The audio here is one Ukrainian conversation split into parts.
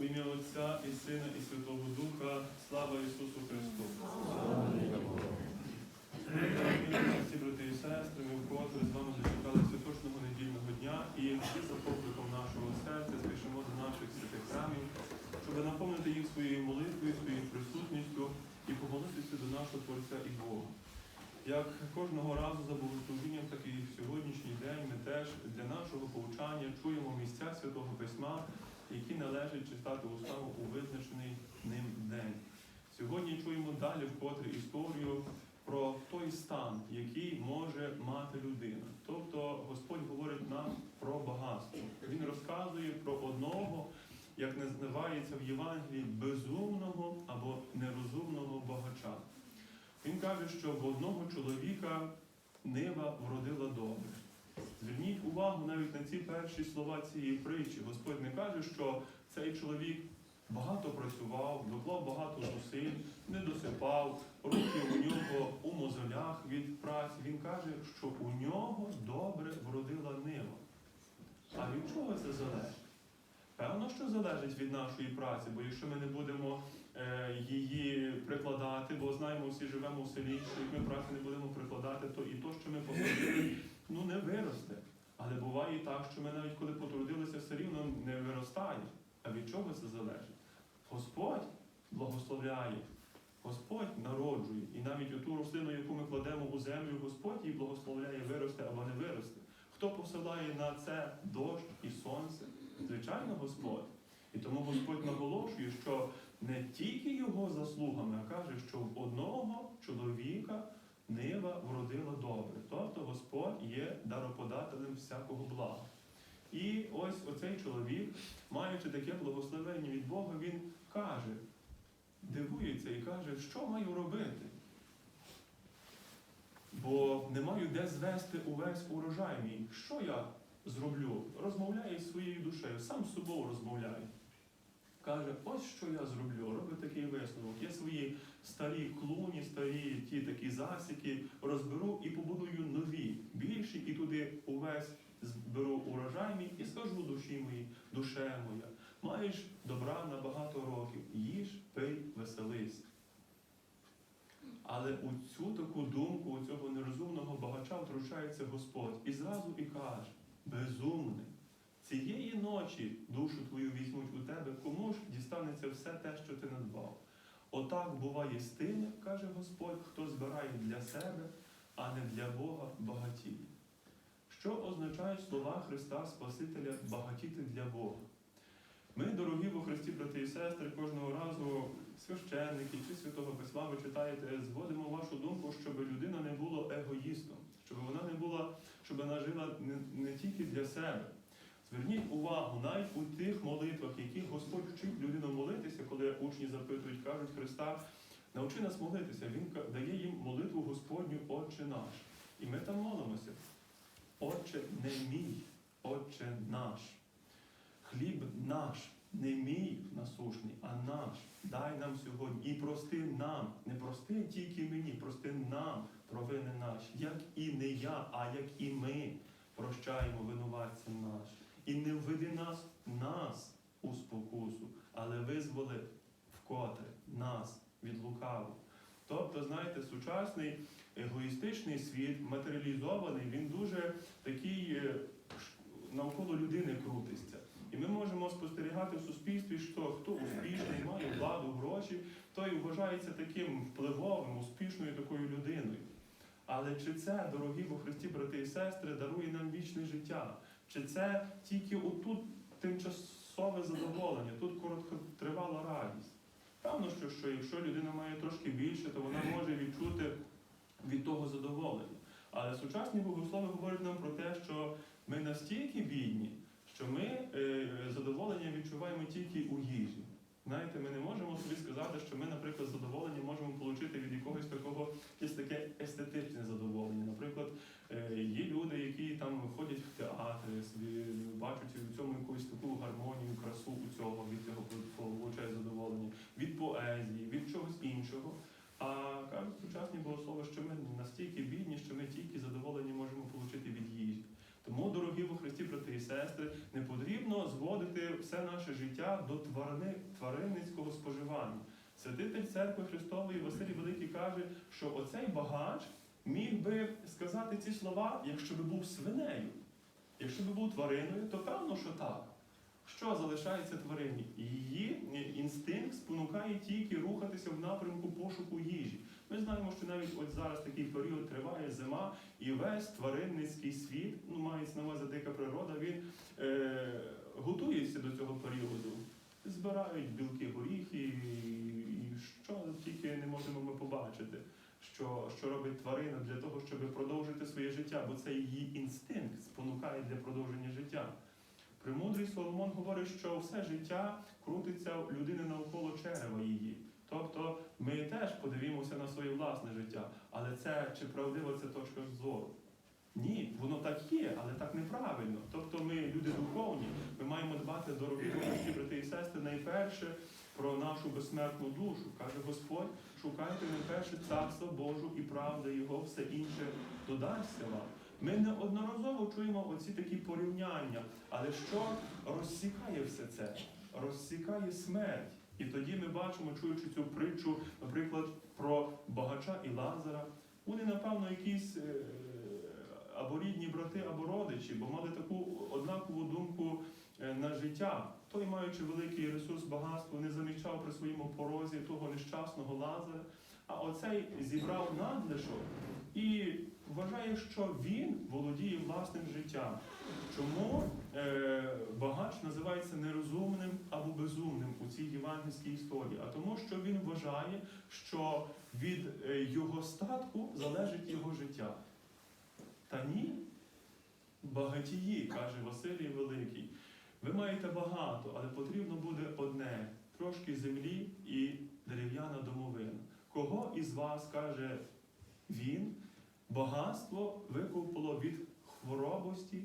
У ім'я Отця і Сина, і Святого Духа, слава Ісусу Христу. Всі брати і сестри, ми вкотре з вами зачекали святочного недільного дня і за покликом нашого серця спішимо до наших святих храмів, щоб наповнити їх своєю молитвою, своєю присутністю і помолитися до нашого Творця і Бога. Як кожного разу за богослужінням, так і в сьогоднішній день ми теж для нашого повчання чуємо місця Святого Письма, які належить читати уставу у визначений ним день. Сьогодні чуємо далі вкотре історію про той стан, який може мати людина. Тобто Господь говорить нам про багатство. Він розказує про одного, як називається в Євангелії, безумного або нерозумного багача. Він каже, що в одного чоловіка нива вродила добре. Зверніть увагу навіть на ці перші слова цієї притчі. Господь не каже, що цей чоловік багато працював, доклав багато зусиль, не досипав, руки у нього у мозолях від праці. Він каже, що у нього добре вродила нива. А від чого це залежить? Певно, що залежить від нашої праці, бо якщо ми не будемо е, її прикладати, бо знаємо, всі живемо в селі, що як ми праці не будемо прикладати, то і то, що ми посадили, ну не виросте. Але буває і так, що ми навіть коли потрудилися, все рівно не виростає. А від чого це залежить? Господь благословляє, Господь народжує. І навіть оту рослину, яку ми кладемо у землю, Господь її благословляє вирости або не вирости. Хто посилає на це дощ і сонце? Звичайно, Господь. І тому Господь наголошує, що не тільки його заслугами, а каже, що в одного чоловіка нива вродила добре. Тобто Господь є дароподателем всякого блага. І ось оцей чоловік, маючи таке благословення від Бога, він каже, дивується і каже, що маю робити? Бо не маю де звести увесь урожай мій. Що я зроблю? Розмовляє зі своєю душею, сам з собою розмовляє. Каже, ось що я зроблю. Робить такий висновок. Я свої старі клуні, старі ті такі засіки розберу і побудую нові, більші, і туди увесь зберу урожай мій і скажу душі моїй, душе моя, маєш добра на багато років, їж, пий, веселись. Але у цю таку думку, у цього нерозумного багача втручається Господь і зразу і каже: безумний, цієї ночі душу твою візьмуть у тебе, кому ж дістанеться все те, що ти надбав. Отак буває з тими, каже Господь, хто збирає для себе, а не для Бога багатіє. Що означають слова Христа Спасителя багатіти для Бога? Ми, дорогі во Христі, брати і сестри, кожного разу священники чи Святого Письма ви читаєте, зводимо вашу думку, щоб людина не була егоїстом, щоб вона не була, щоб вона жила не, не тільки для себе. Зверніть увагу, навіть у тих молитвах, які Господь вчить людину молитися, коли учні запитують, кажуть Христа, навчи нас молитися. Він дає їм молитву Господню Отче наш. І ми там молимося. Отче не мій, Отче наш. Хліб наш, не мій насушний, а наш. Дай нам сьогодні. І прости нам, не прости тільки мені, прости нам провини наші, як і не я, а як і ми прощаємо винуватцям нашим. І не введи нас, нас у спокусу, але визволи вкотре нас від лукавого. Тобто, знаєте, сучасний егоїстичний світ, матеріалізований, він дуже такий е, навколо людини крутиться. І ми можемо спостерігати в суспільстві, що хто успішний, має владу, гроші, той вважається таким впливовим, успішною такою людиною. Але чи це, дорогі во Христі, брати і сестри, дарує нам вічне життя? Чи це тільки отут тимчасове задоволення, тут короткотривала радість? Певно, що, що якщо людина має трошки більше, то вона може відчути від того задоволення. Але сучасні богослови говорять нам про те, що ми настільки бідні, що ми е, задоволення відчуваємо тільки у їжі. Знаєте, ми не можемо собі сказати, що ми, наприклад, задоволення можемо отримати від якогось такого якесь таке естетичне задоволення. Наприклад, е, є люди, які там ходять в театри, собі бачать у цьому якусь таку гармонію, красу у цього, від цього получають задоволення, від поезії, від чогось іншого. А кажуть сучасні богослови, що ми настільки бідні, що ми тільки задоволення можемо отримати від їжі. Тому, дорогі во Христі, брати і сестри, не потрібно зводити все наше життя до тварини, тваринницького споживання. Святитель церкви Христової Василій Великий каже, що оцей багач міг би сказати ці слова, якщо би був свинею. Якщо би був твариною, то певно, що так. Що залишається тварині? Її інстинкт спонукає тільки рухатися в напрямку пошуку їжі. Ми знаємо, що навіть от зараз такий період триває зима, і весь тваринницький світ, ну мається на увазі дика природа, він е, готується до цього періоду. Збирають білки горіхи, і що тільки не можемо ми побачити, що, що робить тварина для того, щоб продовжити своє життя, бо це її інстинкт спонукає для продовження життя. Премудрий Соломон говорить, що все життя крутиться людини навколо черева її. Тобто ми теж подивимося на своє власне життя, але це чи правдива це точка зору? Ні, воно так є, але так неправильно. Тобто ми люди духовні, ми маємо дбати дорогі брати і сестри, найперше про нашу безсмертну душу. Каже Господь, шукайте найперше царство Божу і правди Його, все інше додасться вам. Ми неодноразово чуємо оці такі порівняння, але що розсікає все це? Розсікає смерть. І тоді ми бачимо, чуючи цю притчу, наприклад, про багача і Лазара. Вони, напевно, якісь е, або рідні брати, або родичі, бо мали таку однакову думку на життя. Той, маючи великий ресурс багатства, не замічав при своєму порозі того нещасного Лазара, а оцей зібрав надлишок і вважає, що він володіє власним життям. Чому е, багач називається нерозумним або безумним у цій євангельській історії? А тому, що він вважає, що від е, його статку залежить його життя. Та ні. Багатії, каже Василій Великий. Ви маєте багато, але потрібно буде одне трошки землі і дерев'яна домовина. Кого із вас, каже він, багатство викупило від хворобості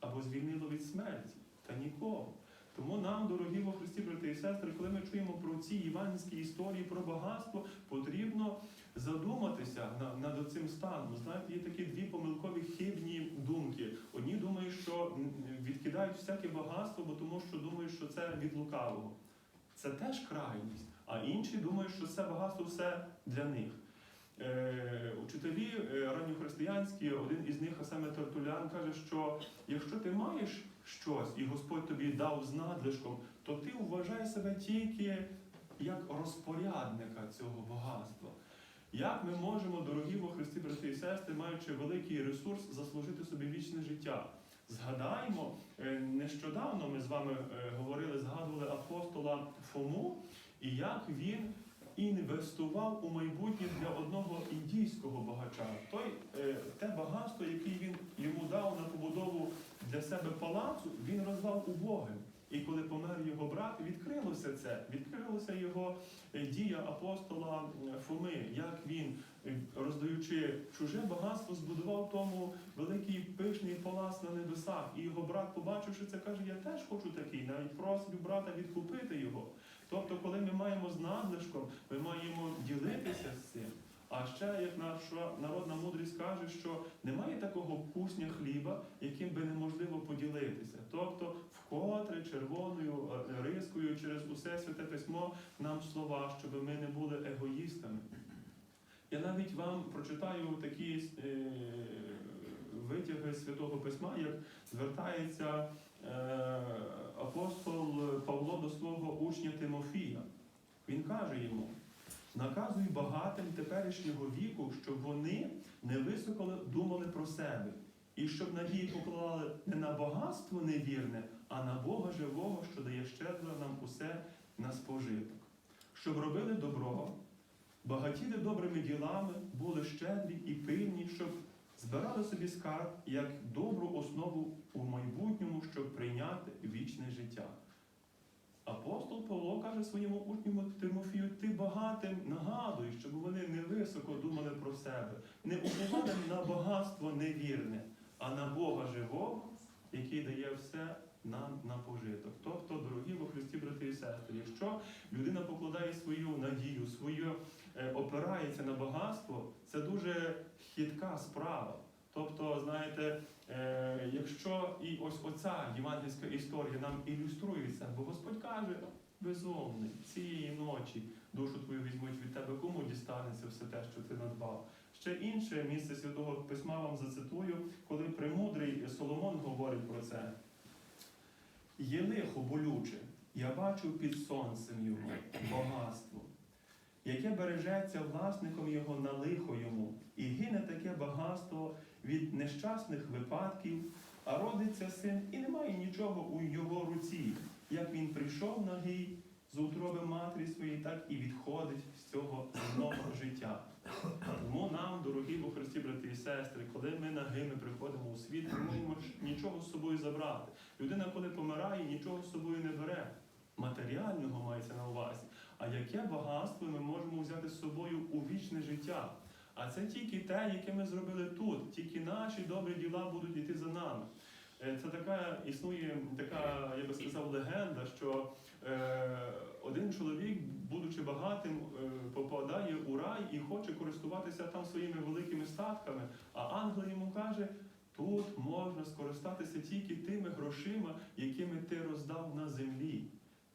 або звільнило від смерті? Та нікого. Тому нам, дорогі во Христі, брати і сестри, коли ми чуємо про ці іванські історії про багатство, потрібно задуматися над, цим станом. Знаєте, є такі дві помилкові хибні думки. Одні думають, що відкидають всяке багатство, бо тому що думають, що це від лукавого. Це теж крайність. А інші думають, що це багатство все для них. Е, учителі е, ранньохристиянські, один із них, а саме Тертулян, каже, що якщо ти маєш щось і Господь тобі дав з надлишком, то ти вважай себе тільки як розпорядника цього багатства. Як ми можемо, дорогі во Христі, брати і сестри, маючи великий ресурс, заслужити собі вічне життя? Згадаємо, е, нещодавно ми з вами е, говорили, згадували апостола Фому, і як він інвестував у майбутнє для одного індійського багача. Той, е, те багатство, яке він йому дав на побудову для себе палацу, він роздав убогим. І коли помер його брат, відкрилося це, відкрилося його е, дія апостола е, Фоми, як він, е, роздаючи чуже багатство, збудував тому великий пишний палац на небесах. І його брат, побачивши це, каже: Я теж хочу такий, навіть просить брата відкупити його. Тобто, коли ми маємо з надлишком, ми маємо ділитися з цим. А ще, як наша народна мудрість каже, що немає такого кусня хліба, яким би неможливо поділитися. Тобто, вкотре червоною е, рискою через усе святе письмо нам слова, щоб ми не були егоїстами. Я навіть вам прочитаю такі е, витяги Святого Письма, як звертається е, апостол Павло до свого учня Тимофія. Він каже йому: наказуй багатим теперішнього віку, щоб вони не високо думали про себе, і щоб надії поклали не на багатство невірне, а на Бога живого, що дає щедро нам усе на спожиток. Щоб робили добро, багатіли добрими ділами, були щедрі і пильні, щоб збирали собі скарб як добру основу у майбутньому, щоб прийняти вічне життя. Апостол Павло каже своєму учню Тимофію, ти багатим нагадуй, щоб вони не високо думали про себе, не уповали на багатство невірне, а на Бога живого, який дає все нам на пожиток. Тобто, дорогі во Христі, брати і сестри, якщо людина покладає свою надію, свою е, опирається на багатство, це дуже хитка справа. Тобто, знаєте, е, якщо і ось оця євангельська історія нам ілюструє це, бо Господь каже, безумний, цієї ночі душу твою візьмуть від тебе, кому дістанеться все те, що ти надбав. Ще інше місце Святого Письма вам зацитую, коли премудрий Соломон говорить про це. Є лихо болюче, я бачу під сонцем його багатство, яке бережеться власником його на лихо йому, і гине таке багатство від нещасних випадків, а родиться син, і немає нічого у його руці. Як він прийшов нагий з утроби матері своєї, так і відходить з цього земного життя. Тому нам, дорогі у Христі, брати і сестри, коли ми нагими приходимо у світ, ми можемо нічого з собою забрати. Людина, коли помирає, нічого з собою не бере. Матеріального мається на увазі. А яке багатство ми можемо взяти з собою у вічне життя? А це тільки те, яке ми зробили тут. Тільки наші добрі діла будуть йти за нами. Е, Це така існує така, я би сказав, легенда, що е, один чоловік, будучи багатим, е, попадає у рай і хоче користуватися там своїми великими статками. А ангел йому каже: тут можна скористатися тільки тими грошима, якими ти роздав на землі.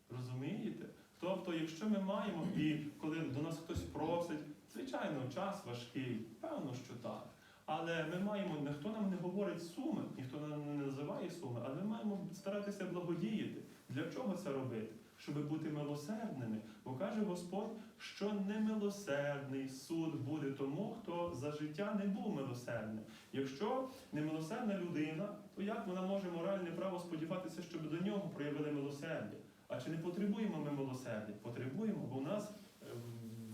Розумієте? Тобто, якщо ми маємо, і коли до нас хтось просить, звичайно, час важкий, певно, що так. Але ми маємо, ніхто нам не говорить суми, ніхто нам не називає суми, але ми маємо старатися благодіяти. Для чого це робити? Щоб бути милосердними. Бо каже Господь, що немилосердний суд буде тому, хто за життя не був милосердним. Якщо немилосердна людина, то як вона може моральне право сподіватися, щоб до нього проявили милосердя? А чи не потребуємо ми милосердя? Потребуємо, бо у нас е,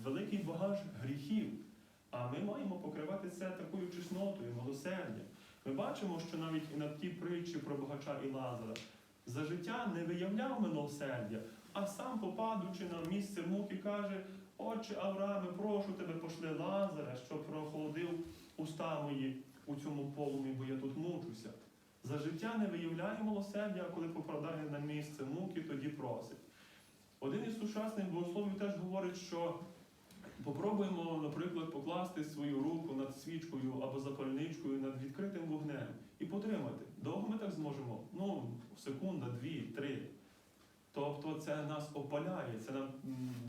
великий багаж гріхів. А ми маємо покривати це такою чеснотою, милосердям. Ми бачимо, що навіть і на тій притчі про багача і Лазара за життя не виявляв милосердя, а сам, попадучи на місце муки, каже: Отче Аврааме, прошу тебе, пошли Лазара, щоб прохолодив уста мої у цьому полумі, бо я тут мучуся. За життя не виявляє милосердя, а коли попадає на місце муки, тоді просить. Один із сучасних богословів теж говорить, що попробуємо, наприклад, покласти свою руку над свічкою або запальничкою над відкритим вогнем і потримати. Довго ми так зможемо? Ну, секунда, дві, три. Тобто це нас опаляє, це нам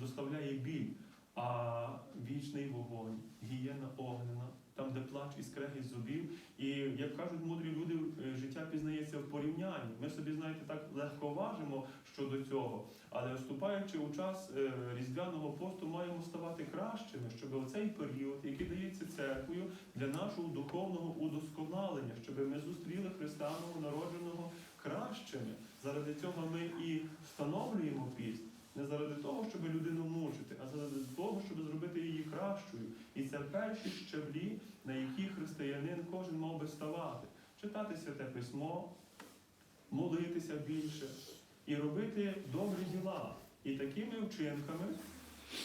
доставляє біль. А вічний вогонь, гієна огнена, там, де плач і скрегіт зубів. І як кажуть мудрі люди, е, життя пізнається в порівнянні. Ми собі, знаєте, так легко важимо щодо цього, але вступаючи у час е, різдвяного посту, маємо ставати кращими, щоб оцей період, який дається церквою, для нашого духовного удосконалення, щоб ми зустріли Христа новонародженого кращими. Заради цього ми і встановлюємо піст. Не заради того, щоб людину мучити, а заради того, щоб зробити її кращою. І це перші щаблі, на які християнин кожен мав би ставати. Читати святе письмо, молитися більше і робити добрі діла. І такими вчинками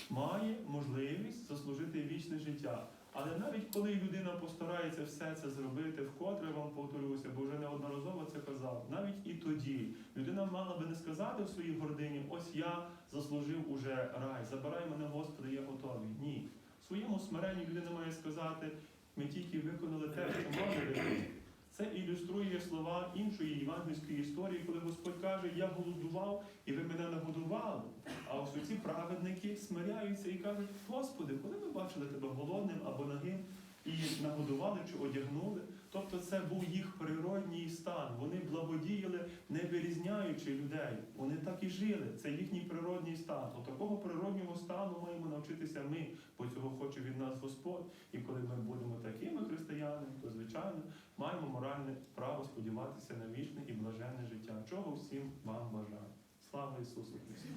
має можливість заслужити вічне життя. Але навіть коли людина постарається все це зробити, вкотре вам повторюся, бо вже неодноразово це казав, навіть і тоді людина мала би не сказати в своїй гордині, ось я заслужив уже рай, забирай мене, Господи, я готовий. Ні. В своєму смиренні людина має сказати, ми тільки виконали те, що мали робити. Це ілюструє слова іншої євангельської історії, коли Господь каже, я голодував, і ви мене нагодували. А ось ці праведники смиряються і кажуть, Господи, коли ми бачили тебе голодним або нагим, і нагодували чи одягнули. Тобто це був їх природній стан. Вони благодіяли, не вирізняючи людей. Вони так і жили. Це їхній природній стан. От такого природнього стану маємо навчитися ми, бо цього хоче від нас Господь. І коли ми будемо такими християнами, то звичайно маємо моральне право сподіватися на вічне і блаженне життя. Чого всім вам бажаю. Слава Ісусу Христу!